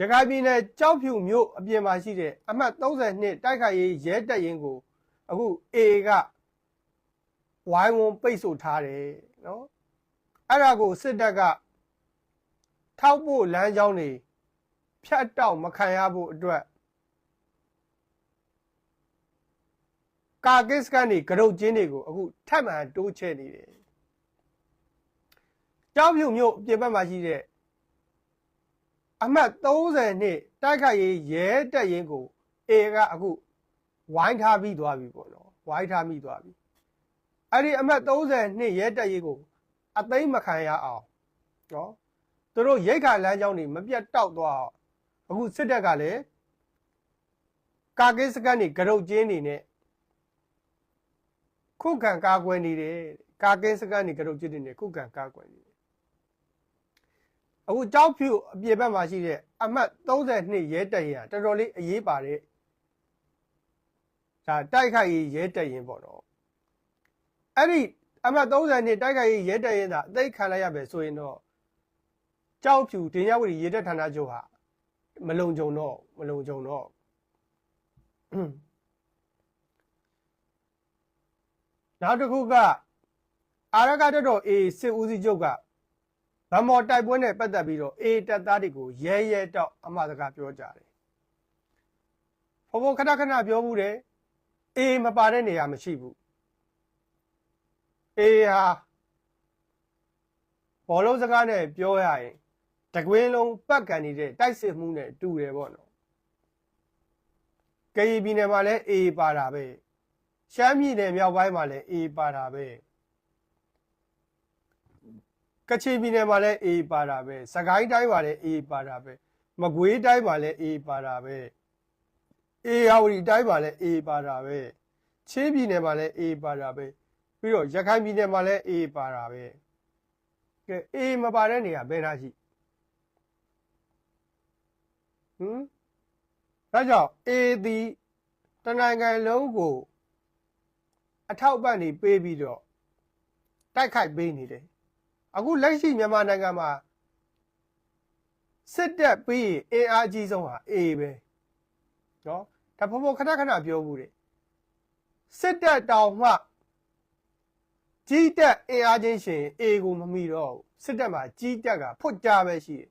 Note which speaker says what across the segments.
Speaker 1: ရခိုင်ပြည်နယ်ကြောက်ဖြူမြို့အပြင်မှာရှိတဲ့အမှတ်32တိုက်ခိုက်ရေးရဲတပ်ရင်းကိုအခု A ကဝိုင်းဝန်းပိတ်ဆို့ထားတယ်နော်အဲ့ဒါကိုစစ်တပ်ကထောက်ဖို့လမ်းကြောင်းတွေဖြတ်တောက်မခံရဖို့အတွက်ကာကစ္စကန်တွေကရုတ်ချင်းတွေကိုအခုထပ်မံတိုးချဲ့နေတယ်ကြောက်ဖြူမြို့အပြင်ဘက်မှာရှိတဲ့ အမှတ်30နှစ်တိုက်ခိုက်ရေးရဲတပ်ရင်းကို A ကအခုဝိုင်းထားပြီးသွားပြီပေါ့နော်ဝိုင်းထားမိသွားပြီအဲ့ဒီအမှတ်30နှစ်ရဲတပ်ရင်းကိုအသိမ်းမခံရအောင်နော်သူတို့ရိတ်ခါလမ်းကြောင်းတွေမပြတ်တောက်သွားအောင်အခုစစ်တပ်ကလည်းကာကင်းစကန်တွေကရုတ်ကျင်းနေနဲ့ခုခံကာကွယ်နေတယ်ကာကင်းစကန်တွေကရုတ်ကျင်းနေနဲ့ခုခံကာကွယ်နေတယ် အခုကြောက်ဖြူအပြေဘက်မှာရှိတဲ့အမှတ်32ရဲတပ်ရင်ကတော်တော်လေးအရေးပါတဲ့ဒါတိုက်ခိုက်ရေးရဲတပ်ရင်ပေါ့နော်အဲ့ဒီအမှတ်32တိုက်ခိုက်ရေးရဲတပ်ရင်သာအသိခံလိုက်ရပဲဆိုရင်တော့ကြောက်ဖြူတင်ရဝတီရဲတပ်ဌာနချုပ်ဟာမလုံခြုံတော့မလုံခြုံတော့နောက်တစ်ခုကအာရကတတော် A စစ်ဦးစီးချုပ်က ဗမော်တိုက်ပွဲနဲ့ပတ်သက်ပြီးတော့ A တပ်သားတွေကိုရဲရဲတောက်အမှားစကားပြောကြတယ်။ဘဘခဏခဏပြောမှုတယ်။ A မပါတဲ့နေရာမရှိဘူး။ A ဟာဘောလုံးစကားနဲ့ပြောရရင်တကွင်းလုံးပတ်ကန်နေတဲ့တိုက်စစ်မှုနဲ့တူတယ်ပေါ့နော်။ကရင်ပြည်နယ်မှာလည်း A ပါတာပဲ။ရှမ်းပြည်နယ်မြောက်ပိုင်းမှာလည်း A ပါတာပဲ။ ကချင်ပြည်နယ်မှာလည်းအေးပါတာပဲစကိုင်းတိုင်းမှာလည်းအေးပါတာပဲမကွေးတိုင်းမှာလည်းအေးပါတာပဲအေးဟာဝတီတိုင်းမှာလည်းအေးပါတာပဲချင်းပြည်နယ်မှာလည်းအေးပါတာပဲပြီးတော့ရခိုင်ပြည်နယ်မှာလည်းအေးပါတာပဲကဲအေးမပါတဲ့နေရာဘယ်နာရှိဟမ်ဒါကြောင့်အေးဒီတနိုင်ငံလုံးကိုအထောက်ပံ့နေပေးပြီးတော့တိုက်ခိုက်ပေးနေတယ် အခုလက်ရှိမြန်မာနိုင်ငံမှာစစ်တပ်ပြီးရင်အင်အားကြီးဆုံးဟာအေပဲနော်ဒါဖို့ဖို့ခဏခဏပြောဘူးတယ်စစ်တပ်တောင်မှကြီးတက်အင်အားချင်းရှင်အေကိုမမီတော့ဘူးစစ်တပ်မှာကြီးတက်ကဖွတ်ကြပဲရှိတယ်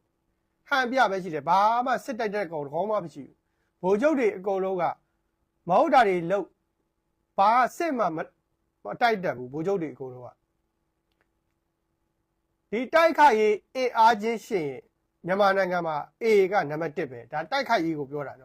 Speaker 1: ဟန်ပြပဲရှိတယ်ဘာမှစစ်တပ်တဲ့ကောင်ကောင်းမှမရှိဘူးဗိုလ်ချုပ်တွေအကုန်လုံးကမဟုတ်တာတွေလုပ်ဘာစစ်မှမတိုက်တတ်ဘူးဗိုလ်ချုပ်တွေအကုန်လုံးက ဒီတိုက်ခိုက်ရေးအင်အားချင်းရှင်မြန်မာနိုင်ငံမှာ A ကနံပါတ်1ပဲဒါတိုက်ခိုက်ရေးကိုပြောတာနော်